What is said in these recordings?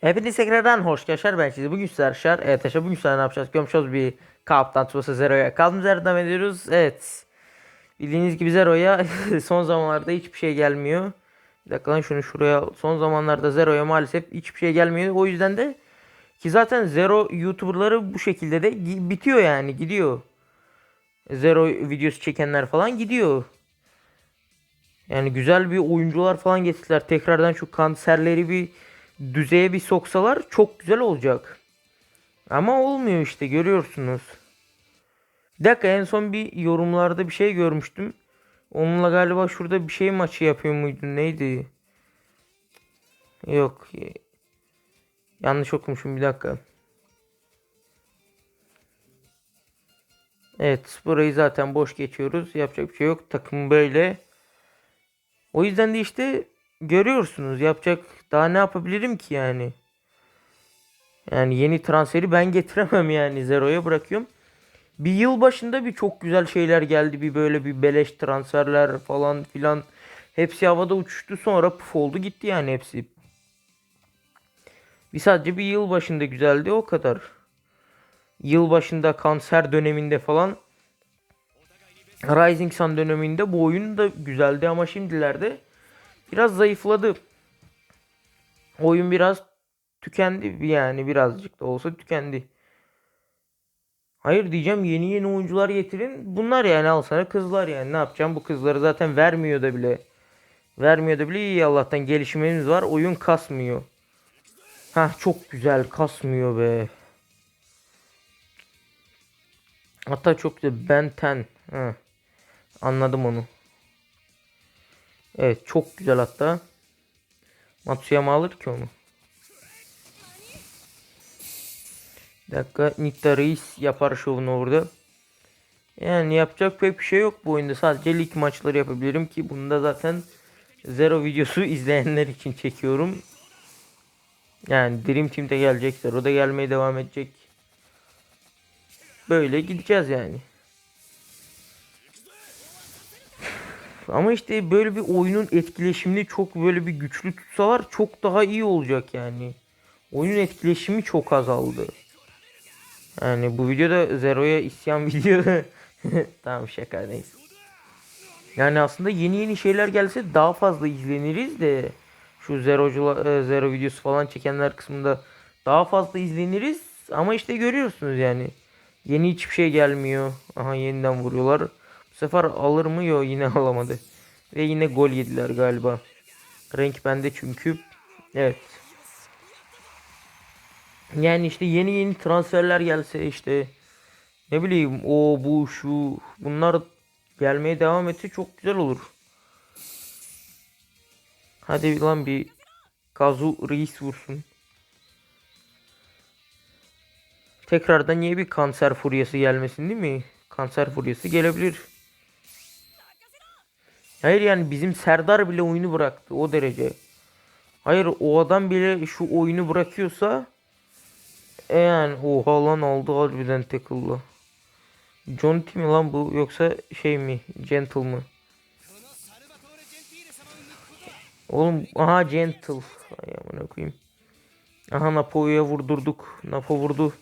Hepiniz tekrardan hoş geldiniz. Ben size bugün sizler. Evet arkadaşlar bugün sizler ne yapacağız? Görmüşüz bir Kaptan Tsubasa Zero'ya. Kaldığımız yerden ediyoruz. Evet. Bildiğiniz gibi Zero'ya son zamanlarda hiçbir şey gelmiyor. Bir dakika lan şunu şuraya. Son zamanlarda Zero'ya maalesef hiçbir şey gelmiyor. O yüzden de ki zaten Zero YouTuber'ları bu şekilde de bitiyor yani gidiyor. Zero videosu çekenler falan gidiyor. Yani güzel bir oyuncular falan getirdiler. Tekrardan şu kanserleri bir düzeye bir soksalar çok güzel olacak. Ama olmuyor işte görüyorsunuz. Bir dakika en son bir yorumlarda bir şey görmüştüm. Onunla galiba şurada bir şey maçı yapıyor muydu neydi? Yok. Yanlış okumuşum bir dakika. Evet burayı zaten boş geçiyoruz. Yapacak bir şey yok. Takım böyle. O yüzden de işte görüyorsunuz yapacak daha ne yapabilirim ki yani. Yani yeni transferi ben getiremem yani Zero'ya bırakıyorum. Bir yıl başında bir çok güzel şeyler geldi. Bir böyle bir beleş transferler falan filan. Hepsi havada uçuştu sonra puf oldu gitti yani hepsi. Bir sadece bir yıl başında güzeldi o kadar. Yıl başında kanser döneminde falan Rising Sun döneminde bu oyun da güzeldi ama şimdilerde biraz zayıfladı. Oyun biraz tükendi yani birazcık da olsa tükendi. Hayır diyeceğim yeni yeni oyuncular getirin. Bunlar yani al sana kızlar yani ne yapacağım bu kızları zaten vermiyor da bile. Vermiyor da bile iyi Allah'tan gelişimimiz var. Oyun kasmıyor. Ha çok güzel kasmıyor be. Hatta çok güzel Ben 10. Ha. Anladım onu. Evet çok güzel hatta. Matsuyama alır ki onu. Bir dakika Nita Reis yapar şovunu orada. Yani yapacak pek bir şey yok bu oyunda. Sadece lig maçları yapabilirim ki bunda zaten Zero videosu izleyenler için çekiyorum. Yani Dream Team'de gelecek. Zero da gelmeye devam edecek. Böyle gideceğiz yani. Ama işte böyle bir oyunun etkileşimini çok böyle bir güçlü tutsalar çok daha iyi olacak yani. Oyunun etkileşimi çok azaldı. Yani bu videoda Zero'ya isyan video. tamam şaka neyse. Yani aslında yeni yeni şeyler gelse daha fazla izleniriz de şu Zero'cu e, Zero videosu falan çekenler kısmında daha fazla izleniriz ama işte görüyorsunuz yani. Yeni hiçbir şey gelmiyor. Aha yeniden vuruyorlar. Sefer alır mı? Yok yine alamadı. Ve yine gol yediler galiba. Renk bende çünkü. Evet. Yani işte yeni yeni transferler gelse işte ne bileyim o bu şu bunlar gelmeye devam etse çok güzel olur. Hadi lan bir Kazu Reis vursun. Tekrardan niye bir kanser furyası gelmesin değil mi? Kanser furyası gelebilir. Hayır yani bizim Serdar bile oyunu bıraktı o derece. Hayır o adam bile şu oyunu bırakıyorsa e yani oha lan aldı harbiden tackle'la. John T mi lan bu yoksa şey mi Gentle mı? Oğlum aha Gentle. Ay amına koyayım. Aha Napo'ya vurdurduk. Napo vurdu.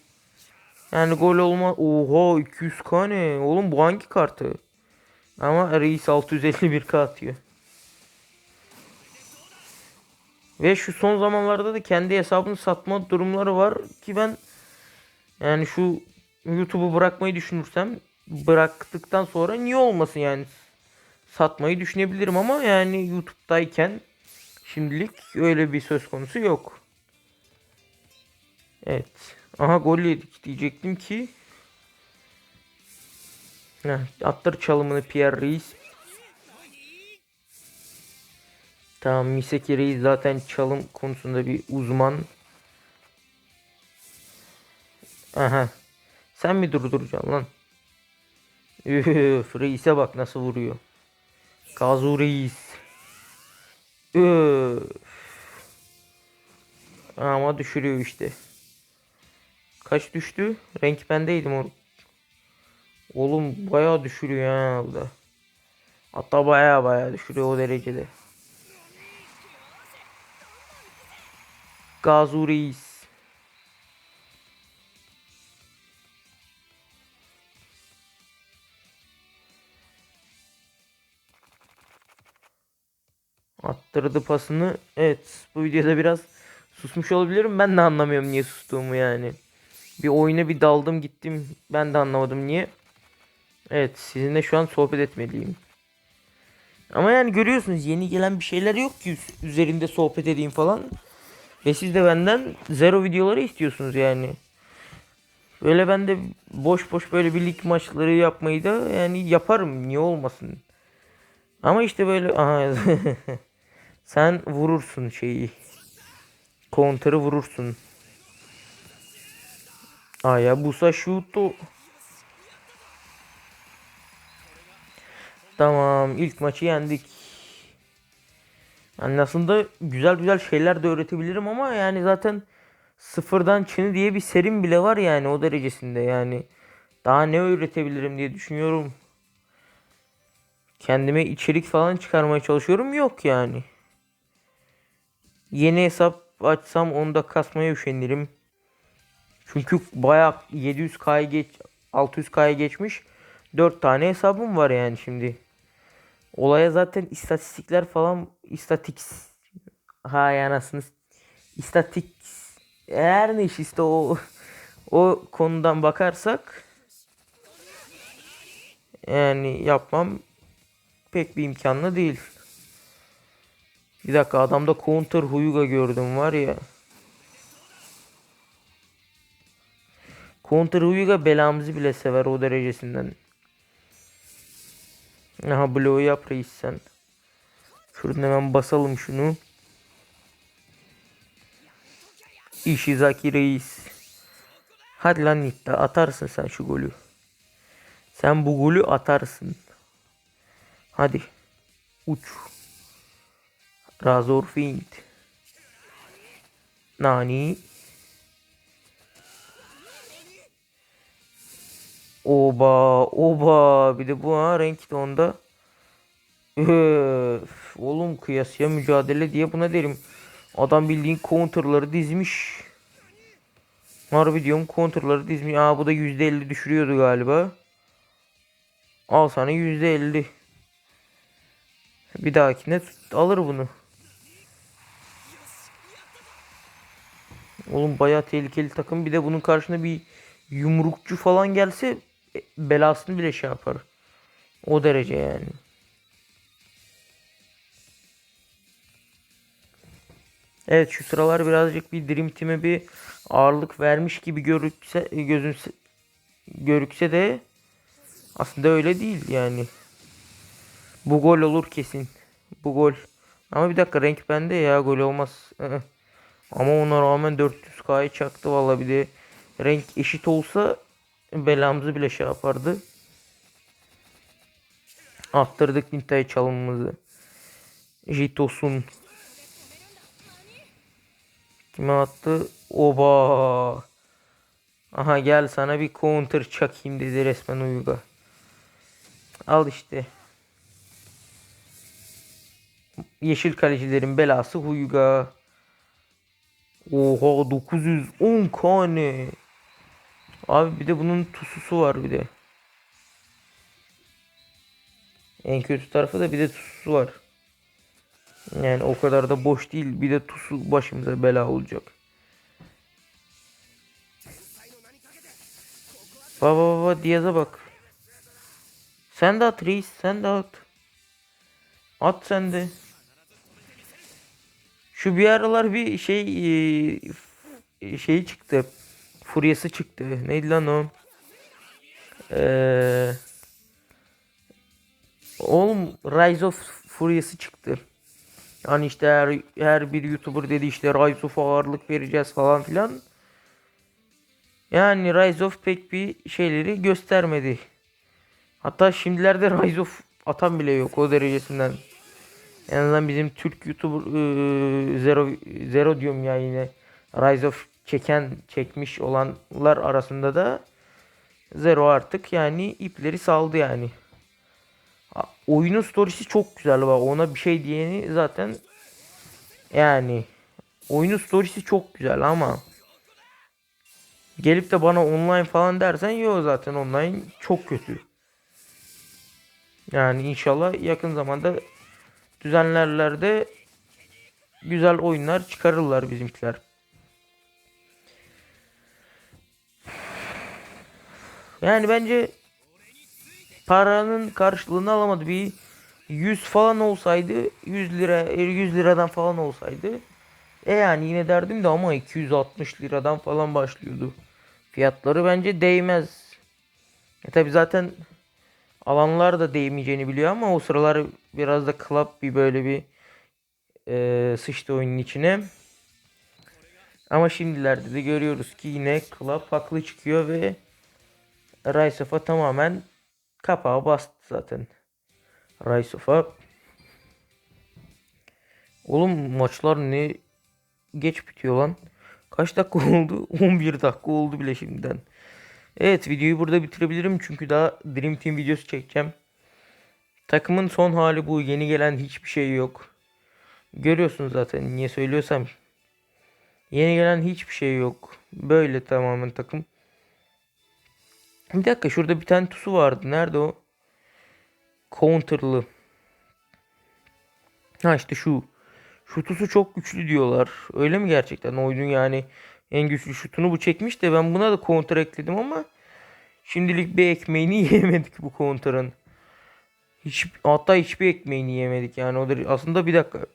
Yani gol olma. Oha 200k ne? Oğlum bu hangi kartı? Ama Reis 651k atıyor. Ve şu son zamanlarda da kendi hesabını satma durumları var ki ben yani şu YouTube'u bırakmayı düşünürsem bıraktıktan sonra niye olmasın yani satmayı düşünebilirim ama yani YouTube'dayken şimdilik öyle bir söz konusu yok. Evet. Aha gol yedik diyecektim ki Heh, attır çalımını Pierre Reis. Tamam Miseki Reis zaten çalım konusunda bir uzman. Aha. Sen mi durduracaksın lan? Üf, Reis'e bak nasıl vuruyor. Kazu Reis. Üf. Ama düşürüyor işte. Kaç düştü? Renk bendeydim o. Oğlum bayağı düşürüyor ya burada. Hatta bayağı bayağı düşürüyor o derecede. Gazu. Attırdı pasını. Evet bu videoda biraz susmuş olabilirim. Ben de anlamıyorum niye sustuğumu yani. Bir oyuna bir daldım gittim. Ben de anlamadım niye. Evet sizinle şu an sohbet etmeliyim. Ama yani görüyorsunuz yeni gelen bir şeyler yok ki üz- üzerinde sohbet edeyim falan. Ve siz de benden zero videoları istiyorsunuz yani. Böyle ben de boş boş böyle bir lig maçları yapmayı da yani yaparım. Niye olmasın? Ama işte böyle aha sen vurursun şeyi. Counter'ı vurursun. Aya busa şutu. Tamam ilk maçı yendik. Yani aslında güzel güzel şeyler de öğretebilirim ama yani zaten sıfırdan Çin'i diye bir serim bile var yani o derecesinde yani. Daha ne öğretebilirim diye düşünüyorum. Kendime içerik falan çıkarmaya çalışıyorum yok yani. Yeni hesap açsam onu da kasmaya üşenirim. Çünkü bayağı 700K'ya geç 600K'ya geçmiş 4 tane hesabım var yani şimdi. Olaya zaten istatistikler falan istatik ha yanasını istatik eğer ne iş işte o o konudan bakarsak yani yapmam pek bir imkanlı değil. Bir dakika adamda counter Huyuga gördüm var ya. Counter Huyuga belamızı bile sever o derecesinden. Aha bloğu yap reis sen. Şuradan hemen basalım şunu. Ishizaki reis. Hadi lan Nitta atarsın sen şu golü. Sen bu golü atarsın. Hadi. Uç. Razor Fiend. Nani. Oba, oba. Bir de bu ha renk de onda. Öf, oğlum kıyasıya mücadele diye buna derim. Adam bildiğin counterları dizmiş. Harbi diyorum counterları dizmiş. Aa bu da %50 düşürüyordu galiba. Al sana %50. Bir dahakine alır bunu. Oğlum bayağı tehlikeli takım. Bir de bunun karşısında bir yumrukçu falan gelse belasını bile şey yapar. O derece yani. Evet şu sıralar birazcık bir Dream Team'e bir ağırlık vermiş gibi görükse gözünse görükse de aslında öyle değil yani. Bu gol olur kesin. Bu gol. Ama bir dakika renk bende ya gol olmaz. Iı. Ama ona rağmen 400k'yı çaktı valla bir de renk eşit olsa belamızı bile şey yapardı. Attırdık Ninta'ya çalımımızı. Jitos'un. Kime attı? Oba. Aha gel sana bir counter çakayım dedi resmen Uyga. Al işte. Yeşil kalecilerin belası Huyga. Oha 910 kane. Abi bir de bunun tususu var bir de. En kötü tarafı da bir de tususu var. Yani o kadar da boş değil. Bir de tusu başımıza bela olacak. Baba baba Diaz'a bak. Sen de at reis. Sen de at. At sen de. Şu bir aralar bir şey e, şey çıktı. Furyası çıktı. Neydi lan o? Eee Oğlum Rise of Furyası çıktı. Yani işte her, her bir YouTuber dedi işte Rise of ağırlık vereceğiz falan filan. Yani Rise of pek bir şeyleri göstermedi. Hatta şimdilerde Rise of atan bile yok o derecesinden. En azından bizim Türk YouTuber ıı, Zero, Zero diyorum ya yine. Rise of çeken çekmiş olanlar arasında da Zero artık yani ipleri saldı yani. Oyunun storiesi çok güzel bak ona bir şey diyeni zaten yani oyunun storiesi çok güzel ama gelip de bana online falan dersen yok zaten online çok kötü. Yani inşallah yakın zamanda düzenlerler de güzel oyunlar çıkarırlar bizimkiler. Yani bence paranın karşılığını alamadı. Bir 100 falan olsaydı 100 lira 100 liradan falan olsaydı e yani yine derdim de ama 260 liradan falan başlıyordu. Fiyatları bence değmez. E tabi zaten alanlar da değmeyeceğini biliyor ama o sıralar biraz da club bir böyle bir e, sıçtı oyunun içine. Ama şimdilerde de görüyoruz ki yine club haklı çıkıyor ve Raisof'a tamamen kapağı bastı zaten. Raisof'a Oğlum maçlar ne geç bitiyor lan. Kaç dakika oldu? 11 dakika oldu bile şimdiden. Evet videoyu burada bitirebilirim çünkü daha Dream Team videosu çekeceğim. Takımın son hali bu. Yeni gelen hiçbir şey yok. Görüyorsunuz zaten niye söylüyorsam. Yeni gelen hiçbir şey yok. Böyle tamamen takım. Bir dakika şurada bir tane tusu vardı. Nerede o? Counter'lı. Ha işte şu. Şutusu çok güçlü diyorlar. Öyle mi gerçekten? Oyunun yani en güçlü şutunu bu çekmiş de ben buna da counter ekledim ama şimdilik bir ekmeğini yemedik bu counter'ın. Hiç, hatta hiçbir ekmeğini yemedik yani o da aslında bir dakika.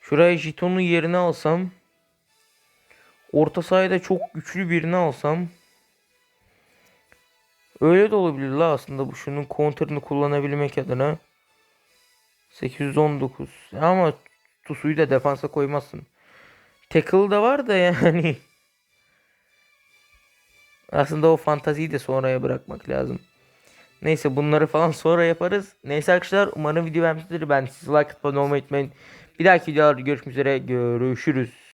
Şuraya jetonun yerine alsam orta sahada çok güçlü birini alsam öyle de olabilir la aslında bu şunun counter'ını kullanabilmek adına 819 ama Tusu'yu da defansa koymazsın. Tackle da var da yani. Aslında o fantaziyi de sonraya bırakmak lazım. Neyse bunları falan sonra yaparız. Neyse arkadaşlar umarım video beğenmişsinizdir. Ben sizi like atmayı unutmayın. Bir dahaki videolarda görüşmek üzere. Görüşürüz.